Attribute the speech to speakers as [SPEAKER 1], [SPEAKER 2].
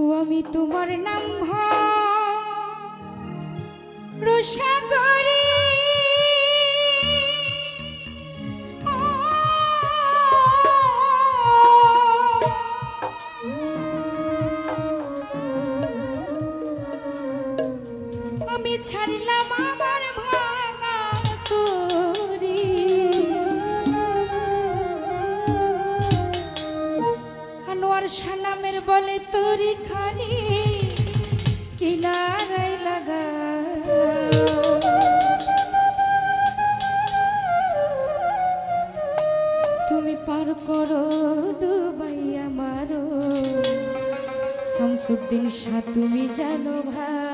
[SPEAKER 1] ও আমি তোমার নাম রোষা করি আমি ছাড়লাম আমার ভাঙা তোরে। আনোয়ার বলে, তোরি খানি কিনারাই লাগা তুমি পার করো ডুবাই আমারও শামসুদ্দিন শাহ, তুমি জানো ভাই